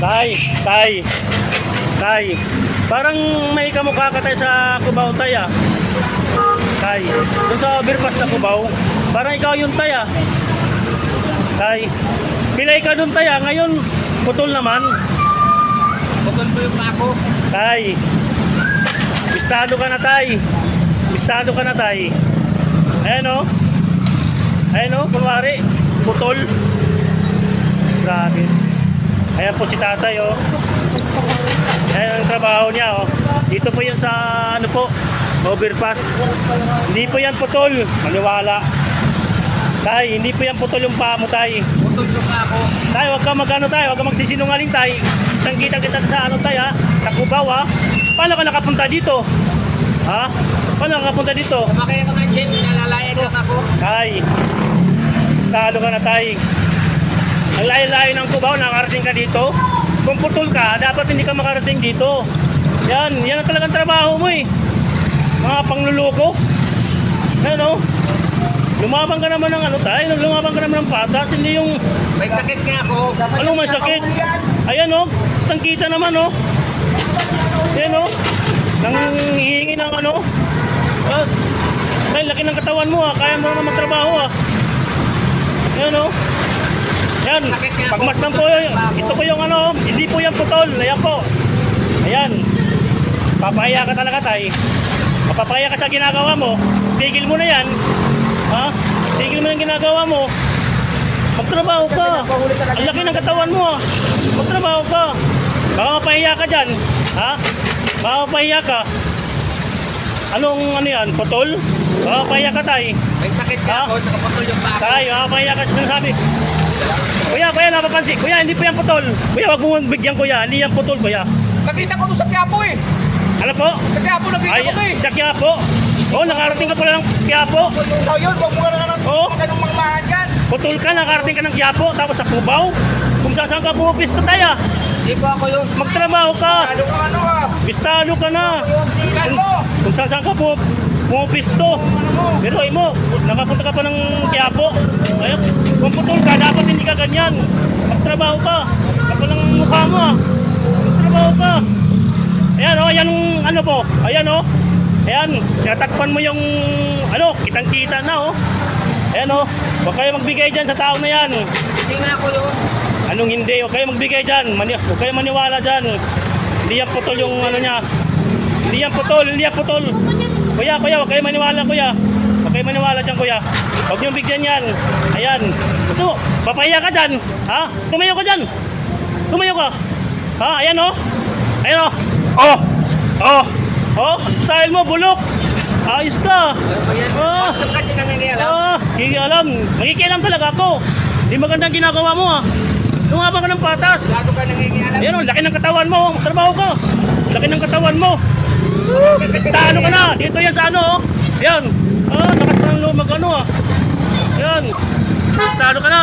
Tay, tay. Tay. Parang may kamukha ka tayo sa Cubao, tay ah. Tay. Doon sa overpass na Cubao. Parang ikaw yung tay ah. Tay. Pilay ka doon tay ah. Ngayon, putol naman. Putol ko yung pako. Tay. Bistado ka na tay. Bistado ka na tay. Ayan o. Ayan o, kunwari. Putol. Grabe. Ayan po si tatay o. Ayan ang trabaho niya o. Dito po yan sa ano po, overpass. Hindi po yan putol. Maniwala. Tay, hindi po yan putol yung paa mo tay. Putol yung pako. Tay, wag ka magano tay, wag ka magsisinungaling tay. Kitang kita sa ano tay ha, sa Cubao ha. Paano ka nakapunta dito? Ha? Paano ka nakapunta dito? Sumakay ako ng jeep, nalalayan lang ako. Tay, talo ka na tay. Layo-layo ng Cubao, nakarating ka dito. Kung putol ka, dapat hindi ka makarating dito. Yan, yan ang talagang trabaho mo eh. Mga pangluloko. Ano? Lumabang ka naman ng ano tayo, lumabang ka naman ng patas, hindi yung May sakit nga ako. Anong may sakit? Ayan oh, tangkita naman oh. Ayan oh. Nang hihingi ng ano. Ah, ay, laki ng katawan mo ah. Kaya mo naman magtrabaho ah. Ayan oh. Yan. Pagmasdan po yun. Ito po yung ano. Hindi po yan putol. Ayan po. Ayan. Papaya ka talaga tay. Papaya ka sa ginagawa mo. Tigil mo na yan. Ha? Tigil mo yung ginagawa mo. Magtrabaho ka. Ang laki ng katawan mo ah. Magtrabaho ka. Baka mapahiya ka dyan. Ha? Baka mapahiya ka. Anong ano yan? Putol? Baka mapahiya ka tay. May sakit nga Ha? ako, saka putol yung pako. Tay, baka mapahiya ka sa sinasabi. Kuya, kuya, napapansin. Kuya, hindi po yan putol. Kuya, wag mo bigyan kuya. Hindi yan putol, kuya. Nakita ko to sa Quiapo eh. Ano po? Sa Quiapo nakita Ay, ko to eh. sa Quiapo. Oo, nakarating ka pala ng Quiapo. Ikaw yun, huwag mo ka na ng Oo. ganung magmahan dyan. Putol ka, nakarating ka ng Quiapo. Tapos sa Cubao. Kung saan saan ka pumipisto tayo. Hindi po ako yun. Magtrabaho ka. Ano ka ano ah? Bistado ka na. Kung saan saan ka pu pumipisto. Pero ay mo, nakapunta ka pa ng Quiapo. Ayun, kung putol ka, dapat hindi ka ganyan. Magtrabaho ka. Ako ng mukha mo ah. Magtrabaho ka. Ayan oh, ayan ang ano po. Ayan. Oh. Ayan, tinatakpan mo yung ano, kitang-kita na oh. Ayan oh. huwag kayo magbigay dyan sa tao na yan. Hindi nga ako yun. Anong hindi? Huwag kayo magbigay dyan. Mani huwag kayo maniwala dyan. Hindi yan putol yung ano niya. Hindi yan putol, hindi yan putol. Kuya, kuya, huwag kayo maniwala, kuya. Huwag kayo maniwala dyan, kuya. Huwag niyong bigyan yan. Ayan. Gusto mo, papahiya ka dyan. Ha? Tumayo ka dyan. Tumayo ka. Ha? Ayan o. Ayan o. Oh. Oh. Oh. Style mo, bulok. Ayos ka. Ah. Kasi nangingialam? Ah, hindi alam. Magkikialam talaga ako. Hindi maganda ang ginagawa mo ah. Lumabang ka ng patas. Lalo ka nangingialam. Ayan o, laki ng katawan mo. Trabaho ka. Laki ng katawan mo. Talo ka na. nangingialam? Dito yan sa ano. Ayan. Ah, lakas ng lumag ano ah. Ayan. Talo ka na.